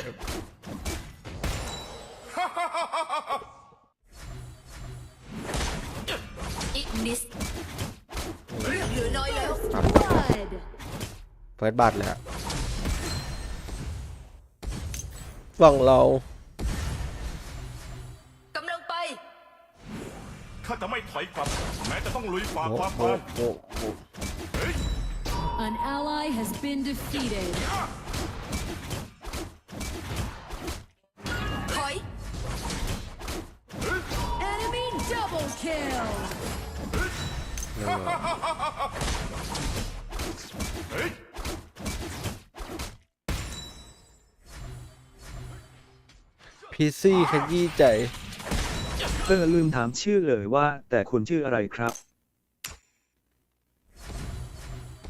พันอีกนิดเลือดเหลือน้อยแล้ว Blood. เฟิร์สบัตรเลยอะฝั่งเรากำลังไป ข้าจะไม่ถอยกลับ แม้จะต้องลุยฝ่าโอ้ความโหตายโอ้โห An ally has been defeated. พีซี่ขยี้ใจ เออลืมถามชื่อเลยว่า แต่คุณชื่ออะไรครับ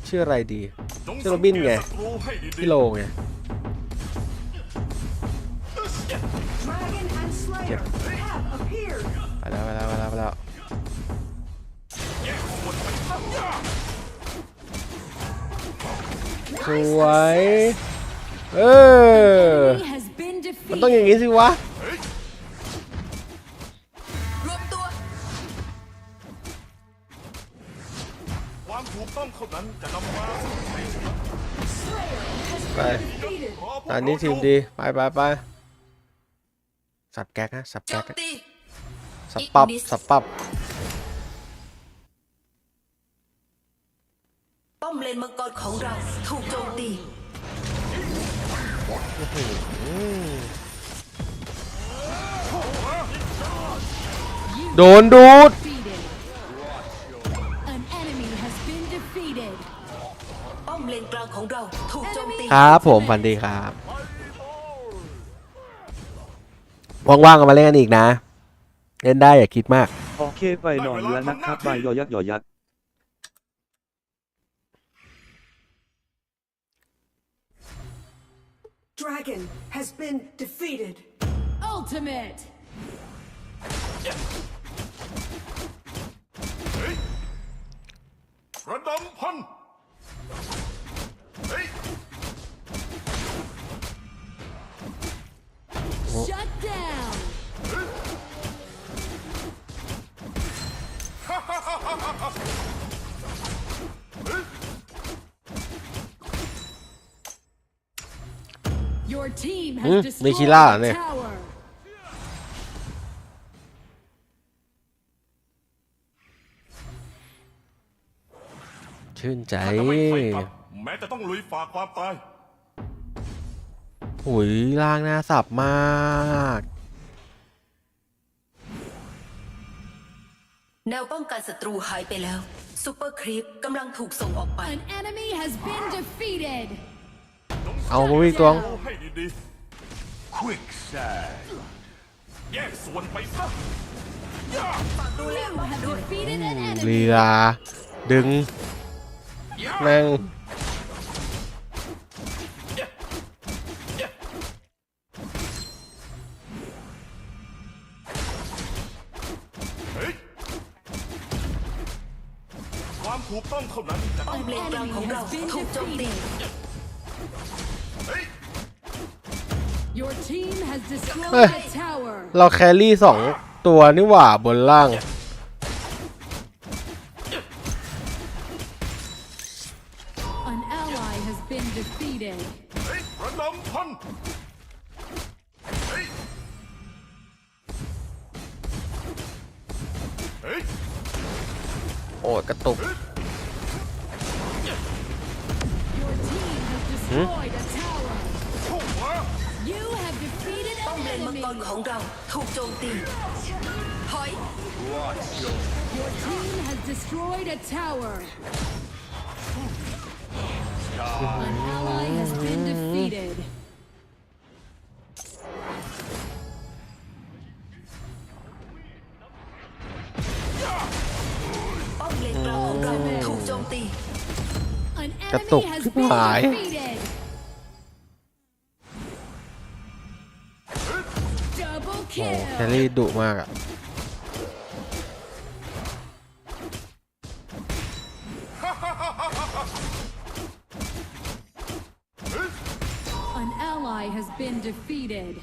ชื่ออะไรดีจงชื่อโรบินไงสัเกตศัตรูให้ดีพี่โลไง Dragon and Slayer have appeared. ไปแล้วไปแล้วไปแล้วไปแล้ว สวย เออ Enemy has been มันต้องอย่าง defeated. นี้สิวะ รวมตัว ความถูกต้องเท่านั้นจะนำมาซึ่งชัยชนะไป Defeated. รอพวกอันนี้เราทีมอยู่ดี ไปไปไปสับแก๊กนะ สับโจแก๊กมนะตีสับปับอีกนิดสับปับ อมเลนมังกรของเราถูกโจมตี โดนดูด Defeated. An enemy has been defeated. ป้อมเลนกลางของเราถูกโจมตี ครับผมฝันดีครับ ว่างๆก็มาเล่นกันอีกนะ เล่นได้อย่าคิดมาก โอเคไปนอนแล้วนะครับบายยอยักษ์ยอยักษ์ Dragon has been defeated. Ultimate! Hey! pun. Hey! Your team อืม has มี destroyed คีล่าเนี่ย a tower. ชื่นใจข้าจะไม่ถอยกลับแม้จะต้องลุยฝ่าความตายหุยล่างหน้าสับมาก แนวป้องกันศัตรูหายไปแล้ว ซูเปอร์ครีปกำลังถูกส่งออกไป An enemy has been defeated. เอามาวิ่งตวงดูให้ดีๆ Quicksand แยกส่วนไปซะดูแล You have defeated an เรื enemy. อดึงแม่งเฮ้ยความถูกต้องเท่านั้นจะป้อมเลนกลางของเรา Enemy has been ถูกโจมตี defeated. เฮ้ย Your team has destroyed Hey. a tower. เราแครี่สองตัวนี่หว่าบนล่าง An ally has been defeated. เฮ้ยระดมพันเฮ้ยเฮ้ยโอ้ยกระตุก Your team has destroyed โจมตีถอย Your team has destroyed a tower. An ally has been defeated. ป้อมเลนกลางของเราถูกโจมตี An กระตุก enemy has ชิบ been หาย defeated. โอ้แค kill. รี่ดุมากอะเ has been defeated.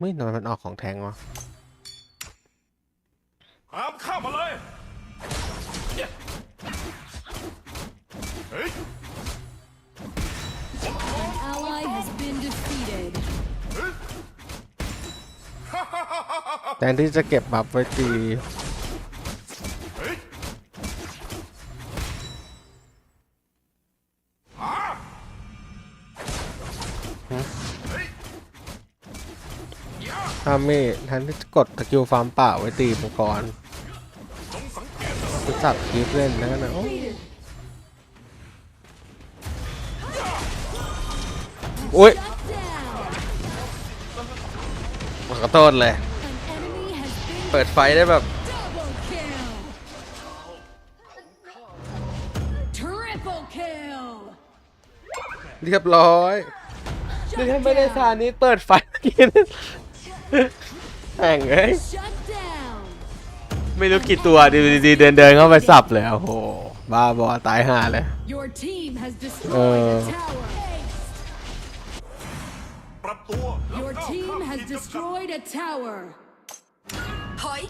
ไม่นอนมันออกของแทงวะ แทนที่จะเก็บบัฟไว้ตีฮ้ยหาเฮ้ยยาถ้าไม่แทนที่จะกดตะกิวฟาร์มเปล่าไว้ตีมังกรจงสังเกตนจะสับคลิปเล่นนะนะโอ้โอ้ยขอโทษเลย เปิดไฟได้แบบ double kill. Triple kill. เรียบร้อยนี่ Shut ถ้าไม่ได้ซา down. นี้เปิดไฟเมื่อกี้นะแม่งเอ้ย Shut down. ไม่รู้กี่ตัวดีๆเดินเดินๆเข้าไปสับเลยโอ้โหบ้าบอตายห่าเลย Your team has destroyed Uh. a tower. ปรับตัวแล้ว Your ก้าว team ข้าม has ขีดจำกัด destroyed a tower. ถอย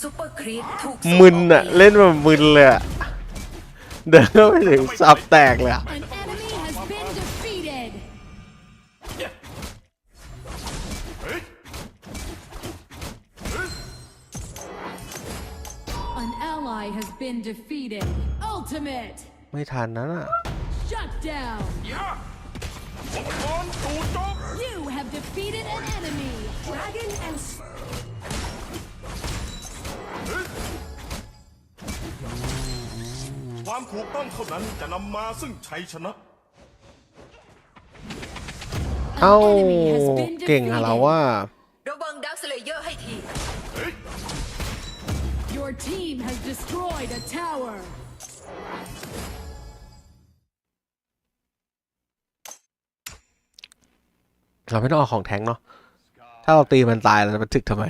ซุปเปอร์ครีปถูกส่งมึนออกอะไปเล่นแบบมึนเลยอะเดินเข้าไปถึงสับแตกเลยอะ An enemy has been defeated. เฮ้ย An ally has been defeated. Ultimate. ไม่ทันนั้นอะ Shut down. ยามังกรจู่โจม You have defeated an enemy. Dragon and s- ความถูกต้องเท่านั้นจะนำมาซึ่งชัยชนะ เอ้า enemy has been เก่งอะเรา defeated. ว่า ระวังดักสเลเยอร์ให้ที Your team has destroyed a tower. เราไม่ต้องเอาของแทงเนาะถ้าเราตีมันตายเราจะมาถึกทำไม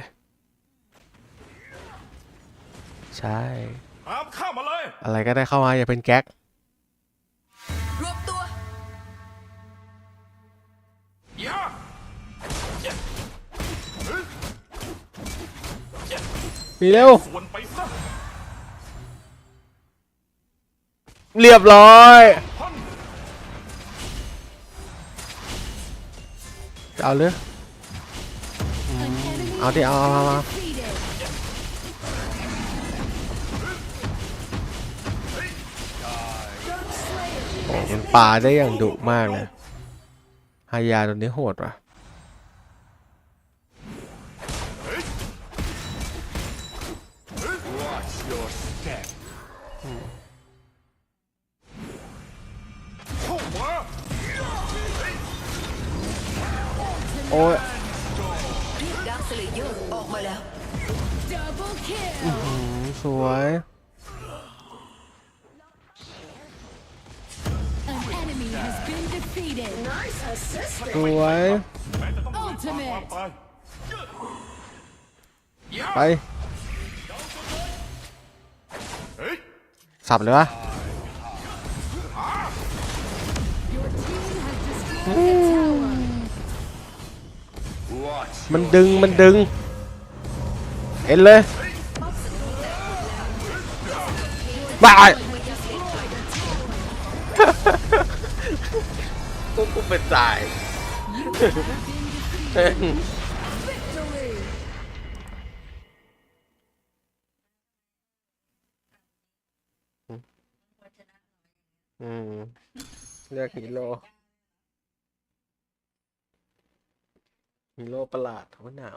ใช่หามข้ามมาเลยอะไรก็ได้เข้ามาอย่าเป็นแก๊ก รวมตัวยามีเร็ว ส่วนไปซะ เรียบร้อย จะเอาเลย An enemy I'll do- I'll- I'll- I'll- has been defeated. โอ้มันปาได้อย่างดุมากเลยฮายาตัวนี้โหดว่ะ อ้ยเรียกดักสเลเยอร์ออกมาแล้ว Double kill. อืมสวย An enemy has been defeated. สวยแม้จะต้องมีความความตายไปเฮ้ยสับเลยวะ มันดึงมันดึงเอ็นเลยบายกูกูเป็นตาย Victory. อืมเรียกฮีโร่ มีโลกประหลาดเพราหนาว